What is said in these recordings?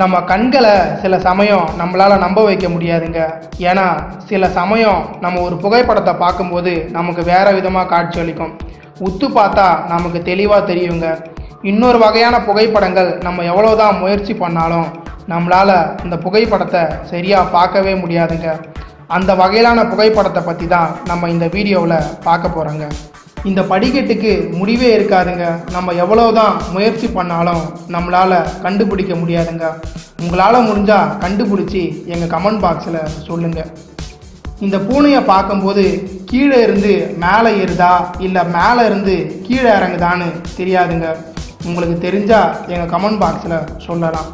நம்ம கண்களை சில சமயம் நம்மளால் நம்ப வைக்க முடியாதுங்க. ஏன்னா சில சமயம் நம்ம ஒரு புகைப்படத்தை பார்க்கும்போது நமக்கு வேறு விதமாக காட்சியளிக்கும் உத்து பார்த்தா நமக்கு தெளிவாக தெரியுங்க. இன்னொரு வகையான புகைப்படங்கள் நம்ம எவ்வளோதான் முயற்சி பண்ணாலும் நம்மளால் இந்த புகைப்படத்தை சரியாக பார்க்கவே முடியாதுங்க. அந்த வகையிலான புகைப்படத்தை பற்றி தான் நம்ம இந்த வீடியோவில் பார்க்க போகிறோங்க இந்த படிக்கட்டுக்கு முடிவே இருக்காதுங்க. நம்ம எவ்வளோதான் முயற்சி பண்ணாலும் நம்மளால் கண்டுபிடிக்க முடியாதுங்க. உங்களால் முடிஞ்சால் கண்டுபிடிச்சி எங்கள் கமெண்ட் பாக்ஸில் சொல்லுங்கள் இந்த பூனையை பார்க்கும்போது கீழே இருந்து மேலே ஏறுதா இல்லை மேலே இருந்து கீழே இறங்குதான்னு தெரியாதுங்க. உங்களுக்கு தெரிஞ்சால் எங்கள் கமெண்ட் பாக்ஸில் சொல்லலாம்.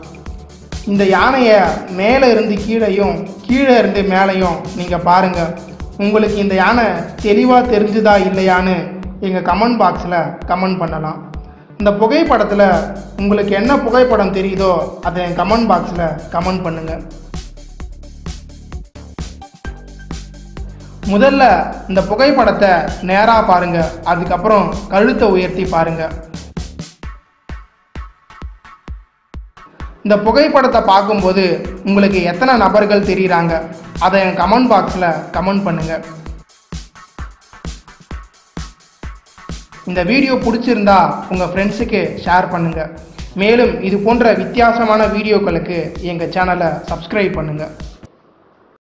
இந்த யானையை மேலே இருந்து கீழேயும் கீழே இருந்து மேலேயும் நீங்கள் பாருங்கள் உங்களுக்கு இந்த யானை தெளிவாக தெரிஞ்சுதா இல்லையான்னு எங்கள் கமெண்ட் பாக்ஸில் கமெண்ட் பண்ணலாம். இந்த புகைப்படத்தில் உங்களுக்கு என்ன புகைப்படம் தெரியுதோ அதை என் கமெண்ட் பாக்ஸில் கமெண்ட் பண்ணுங்கள் முதல்ல இந்த புகைப்படத்தை நேராக பாருங்கள் அதுக்கப்புறம் கழுத்தை உயர்த்தி பாருங்கள் இந்த புகைப்படத்தை பார்க்கும்போது உங்களுக்கு எத்தனை நபர்கள் தெரியுறாங்க? அதை என் கமெண்ட் பாக்ஸில் கமெண்ட் பண்ணுங்கள் இந்த வீடியோ பிடிச்சிருந்தா உங்கள் ஃப்ரெண்ட்ஸுக்கு ஷேர் பண்ணுங்கள் மேலும் இது போன்ற வித்தியாசமான வீடியோக்களுக்கு எங்கள் சேனலை சப்ஸ்கிரைப் பண்ணுங்கள்